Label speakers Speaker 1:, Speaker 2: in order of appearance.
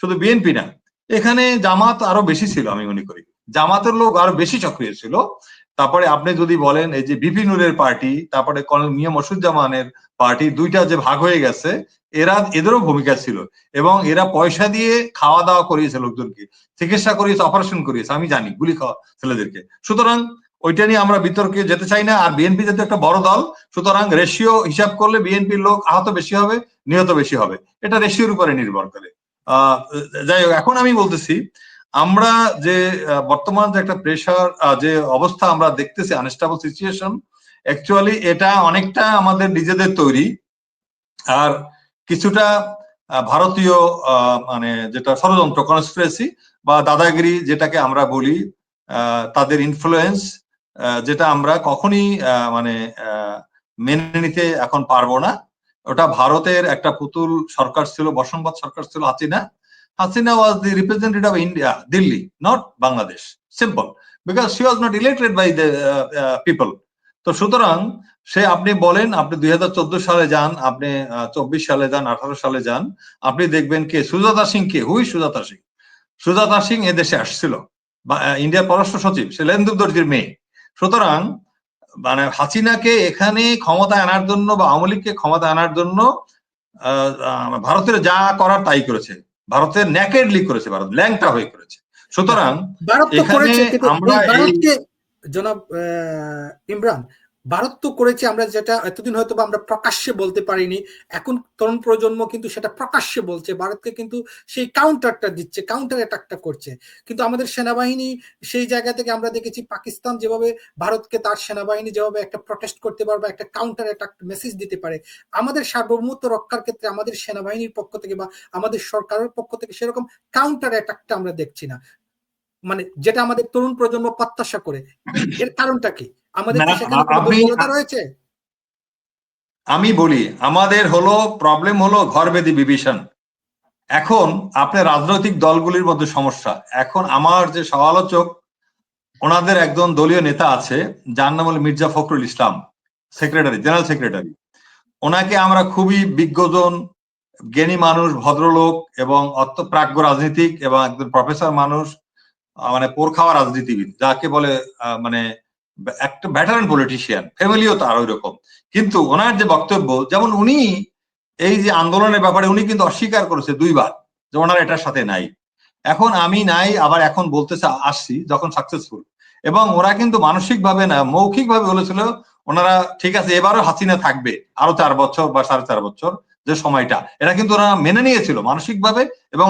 Speaker 1: শুধু বিএনপি না। এখানে জামাত আরও বেশি ছিল, আমি মনে করি। জামাতের লোক আরও বেশি সক্রিয় ছিল। তারপরে আপনি যদি বলেন, এই যে বিপিনুরের পার্টি তারপরে কর্নেল মিয়া মসুজ্জামানের পার্টি দুইটা যে ভাগ হয়ে গেছে, এরা, এদেরও ভূমিকা ছিল। এবং এরা পয়সা দিয়ে খাওয়া দাওয়া করিয়েছে লোকজনকে, চিকিৎসা করিয়েছে অপারেশন করিয়েছে, আমি জানি, গুলি খাওয়া ছেলেদেরকে। সুতরাং ওইটা নিয়ে আমরা বিতর্কে যেতে চাই না, আর বিএনপি যেহেতু একটা বড় দল, সুতরাং রেশিও হিসাব করলে বিএনপির লোক আহত বেশি হবে, নিহত বেশি হবে। এটা রেশিওর উপরে নির্ভর করে। যাই হোক, এখন আমি বলতেছি, আমরা যে বর্তমান যে একটা প্রেশার যে অবস্থা আমরা দেখতেছি আনস্টেবল সিচুয়েশন অ্যাকচুয়ালি এটা অনেকটা আমাদের নিজেদের তৈরি। আর কিছুটা ভারতীয় মানে যেটা ষড়যন্ত্র কনস্পিরেসি বা দাদাগিরি যেটাকে আমরা বলি তাদের ইনফ্লুয়েন্স যেটা আমরা কখনই মানে মেনে নিতে এখন পারব না। ওটা ভারতের একটা পুতুল সরকার ছিল বসম্বাদ সরকার ছিল, Hasina. Hasina was the representative of India Delhi not Bangladesh simple because she was not elected by the people তো সুতরাং, সে আপনি বলেন, আপনি দুই হাজার চোদ্দ সালে যান, আপনি চব্বিশ সালে যান, আঠারো সালে যান, আপনি দেখবেন কে? সুজাতা সিং কে? হুই সুজাতা সিং? সুজাতা সিং এদেশে আসছিল। ইন্ডিয়ার পররাষ্ট্র সচিব, সে লেন্দুব দর্জির মেয়ে। সুতরাং মানে হাসিনাকে এখানে ক্ষমতা আনার জন্য বা আওয়ামী লীগকে ক্ষমতা আনার জন্য ভারতের যা করার তাই করেছে। ভারতের ন্যাকেডলি করেছে ভারত ল্যাংটা হয়ে করেছে। সুতরাং
Speaker 2: এখানে আমরা জনাব ইমরান ভারত তো করেছে আমরা যেটা এতদিন হয়তো বা আমরা প্রকাশ্যে বলতে পারিনি। এখন তরুণ প্রজন্ম কিন্তু সেটা প্রকাশ্যে বলছে। ভারতকে কিন্তু সেই কাউন্টারটা দিচ্ছে কাউন্টার অ্যাটাকটা করছে। কিন্তু আমাদের সেনাবাহিনী সেই জায়গা থেকে আমরা দেখেছি পাকিস্তান যেভাবে ভারতকে তার সেনাবাহিনী যেভাবে একটা প্রটেস্ট করতে পারবে, একটা কাউন্টার অ্যাটাক মেসেজ দিতে পারে। আমাদের সার্বভৌমত্ব রক্ষার ক্ষেত্রে আমাদের সেনাবাহিনীর পক্ষ থেকে বা আমাদের সরকারের পক্ষ থেকে সেরকম কাউন্টার অ্যাটাকটা আমরা দেখছি না। মানে যেটা আমাদের তরুণ প্রজন্ম প্রত্যাশা করে। এর কারণটা কি? আমাদের রয়েছে?
Speaker 1: আমি বলি আমাদের হলো প্রবলেম হলো ঘরবেদি বিভীষণ। এখন আপনার রাজনৈতিক দলগুলির মধ্যে সমস্যা। এখন আমার যে সমালোচক ওনাদের একজন দলীয় নেতা আছে যার নাম হলো Mirza Fakhrul Islam secretary general secretary ওনাকে আমরা খুবই বিজ্ঞজন জ্ঞানী মানুষ ভদ্রলোক এবং অত প্রাজ্ঞ রাজনীতিক এবং একজন প্রফেসর মানুষ মানে পোর খাওয়া রাজনীতিবিদ যাকে বলে মানে একটা ব্যাটারান পলিটিশিয়ান ফ্যামিলিও তার ওই রকম কিন্তু ওনার যে বক্তব্য, যেমন উনি এই যে আন্দোলনের ব্যাপারে উনি কিন্তু অস্বীকার করেছে দুইবার যে ওনার এটার সাথে নাই। এখন আমি নাই, আবার এখন বলতে আসছি যখন সাকসেসফুল এবং ওরা কিন্তু মানসিক ভাবে না মৌখিক ভাবে বলেছিল, ওনারা ঠিক আছে, এবারও হাসিনা থাকবে, আরও চার বছর বা সাড়ে চার বছর যে সময়টা। এটা কিন্তু ওরা মেনে নিয়েছিল মানসিক ভাবে এবং